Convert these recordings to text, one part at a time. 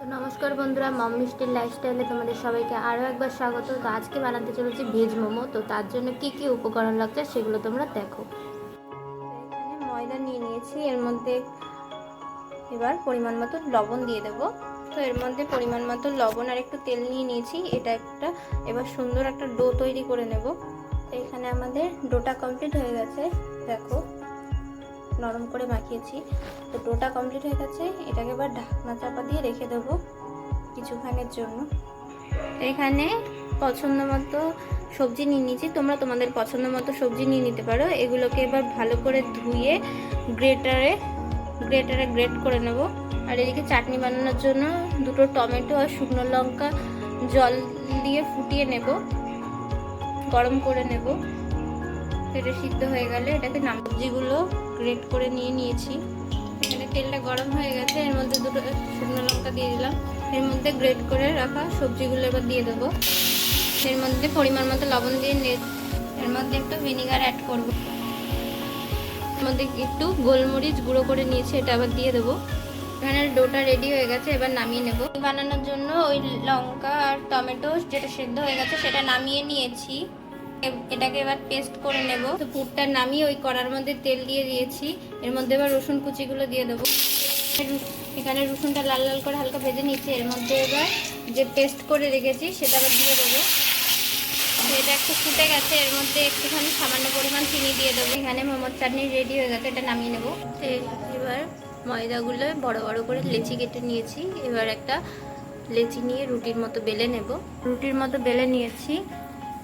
তো নমস্কার বন্ধুরা, মম মিষ্টির লাইফস্টাইলে তোমাদের সবাইকে আরও একবার স্বাগত। তো আজকে বানাতে চলেছি ভেজ মোমো। তো তার জন্য কি কি উপকরণ লাগছে সেগুলো তোমরা দেখো। এখানে ময়দা নিয়ে নিয়েছি, এর মধ্যে এবার পরিমাণ মতো লবণ দিয়ে দেবো। তো এর মধ্যে পরিমাণ মতো লবণ আর একটু তেল নিয়ে নিয়েছি, এটা একটা এবার সুন্দর একটা ডো তৈরি করে নেব। এখানে আমাদের ডোটা কমপ্লিট হয়ে গেছে, দেখো। নরম করে মাখিয়েছি। তো ডোটা কমপ্লিট হয়ে গেছে। এটাকে এবার ঢাকনা চাপা দিয়ে রেখে দেবো কিছুক্ষণের জন্য। এখানে পছন্দ মতো সবজি নিয়ে নিয়েছি। তোমরা তোমাদের পছন্দ মতো সবজি নিয়ে নিতে পারো। এগুলোকে এবার ভালো করে ধুয়ে গ্রেটারে গ্রেটারে গ্রেট করে নেব। আর এদিকে চাটনি বানানোর জন্য দুটো টমেটো আর শুকনো লঙ্কা জল দিয়ে ফুটিয়ে নেব। গরম করে নেব। এটা সিদ্ধ হয়ে গেলে এটাকে নাম সবজিগুলো গ্রেট করে নিয়ে নিয়েছি। এখানে তেলটা গরম হয়ে গেছে, এর মধ্যে দুটো শুকনো লঙ্কা দিয়ে দিলাম। এর মধ্যে গ্রেট করে রাখা সবজিগুলো এবার দিয়ে দেবো। এর মধ্যে পরিমাণ মতো লবণ দিয়ে এর মধ্যে একটু ভিনিগার অ্যাড করব। এর মধ্যে একটু গোলমরিচ গুঁড়ো করে নিয়েছি, এটা আবার দিয়ে দেবো। এখানে ডোটা রেডি হয়ে গেছে, এবার নামিয়ে নেব। বানানোর জন্য ওই লঙ্কা আর টমেটো যেটা সেদ্ধ হয়ে গেছে, সেটা নামিয়ে নিয়েছি। এটাকে এবার পেস্ট করে নেব। তো পুরটা নামিয়ে ওই কড়ার মধ্যে তেল দিয়ে দিয়েছি। এর মধ্যে এবার রসুন কুচিগুলো দিয়ে দেবো। এখানে রসুনটা লাল লাল করে হালকা ভেজে নিচ্ছি। এর মধ্যে এবার যে পেস্ট করে রেখেছি, সেটা আবার দিয়ে দেবো। এটা একটু ফুটে গেছে। এর মধ্যে একটুখানি সামান্য পরিমাণ চিনি দিয়ে দেবো। এখানে মোমোর চাটনি রেডি হয়ে গেছে। এটা নামিয়ে নেব। এবার ময়দাগুলো বড় বড় করে লেচি কেটে নিয়েছি। এবার একটা লেচি নিয়ে রুটির মতো বেলে নেব। রুটির মতো বেলে নিয়েছি।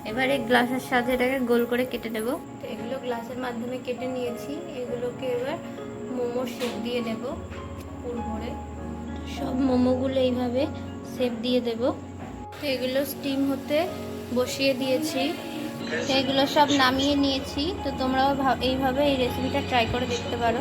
এবার গ্লাসের সাথে এটাকে গোল করে কেটে নেব। এগুলো গ্লাসের মাধ্যমে কেটে নিয়েছি। এগুলোকে এবার মোমোর শেপ দিয়ে নেব পুর ভরে। সব মোমোগুলো এইভাবে শেপ দিয়ে দেব। তো এগুলো স্টিম হতে বসিয়ে দিয়েছি। এগুলো সব নামিয়ে নিয়েছি। তো তোমরাও ভাব- এইভাবে এই রেসিপিটা ট্রাই করে দেখতে পারো।